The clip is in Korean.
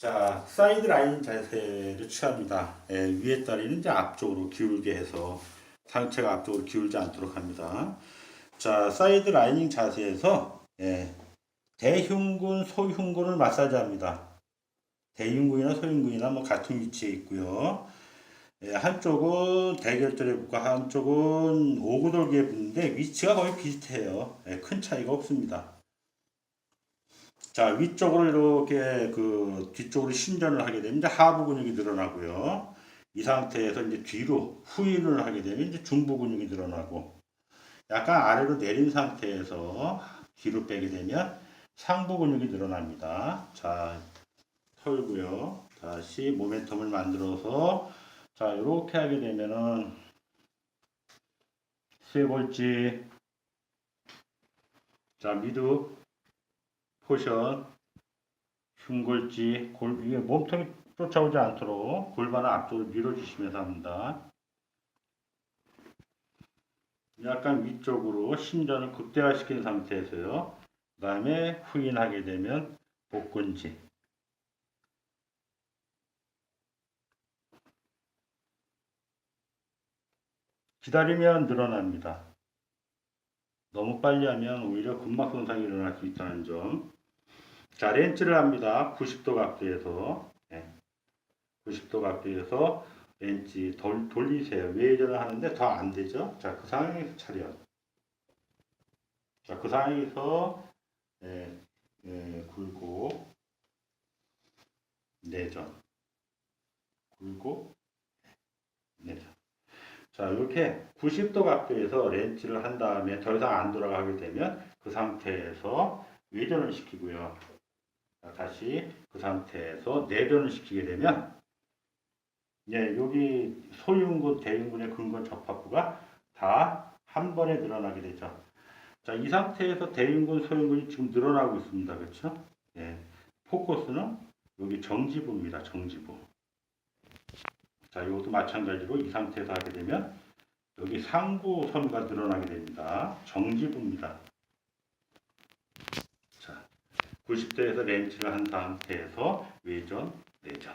자, 사이드 라인 자세를 취합니다. 예, 위에 다리는 이제 앞쪽으로 기울게 해서 상체가 앞쪽으로 기울지 않도록 합니다. 자, 사이드 라이닝 자세에서 예, 대흉근, 소흉근을 마사지합니다. 대흉근이나 소흉근이나 뭐 같은 위치에 있고요. 예, 한쪽은 대결절에 붙고 한쪽은 오구돌기에 붙는데 위치가 거의 비슷해요. 예, 큰 차이가 없습니다. 자, 위쪽으로 이렇게 그 뒤쪽으로 신전을 하게 되면 이제 하부 근육이 늘어나고요. 이 상태에서 이제 뒤로 후인을 하게 되면 이제 중부 근육이 늘어나고 약간 아래로 내린 상태에서 뒤로 빼게 되면 상부 근육이 늘어납니다. 자, 털고요. 다시 모멘텀을 만들어서 자, 이렇게 하게 되면은 쇄골지 자, 미드 포션, 흉골지, 골, 이게 몸통이 쫓아오지 않도록 골반을 앞쪽으로 밀어주시면서 합니다. 약간 위쪽으로 신전을 극대화시킨 상태에서요. 그 다음에 후인하게 되면 복근지. 기다리면 늘어납니다. 너무 빨리 하면 오히려 근막 손상이 일어날 수 있다는 점. 자, 렌즈를 합니다. 90도 각도에서. 네. 90도 각도에서 렌즈 돌, 돌리세요. 외전을 하는데 더 안 되죠? 자, 그 상황에서 차렷. 자, 그 상황에서 예, 예, 굴고 내전. 굴고 내전. 자, 이렇게 90도 각도에서 렌치를 한 다음에 더 이상 안 돌아가게 되면 그 상태에서 외전을 시키고요. 자, 다시 그 상태에서 내전을 시키게 되면 예, 여기 소흉근, 대흉근의 근건 접합부가 다 한 번에 늘어나게 되죠. 자, 이 상태에서 대흉근, 소흉근이 지금 늘어나고 있습니다. 그렇죠? 예. 포커스는 여기 정지부입니다. 정지부. 자, 이것도 마찬가지로 이 상태에서 하게 되면 여기 상부 섬유가 늘어나게 됩니다. 정지부입니다. 자, 90도에서 렌치를 한 상태에서 외전, 내전.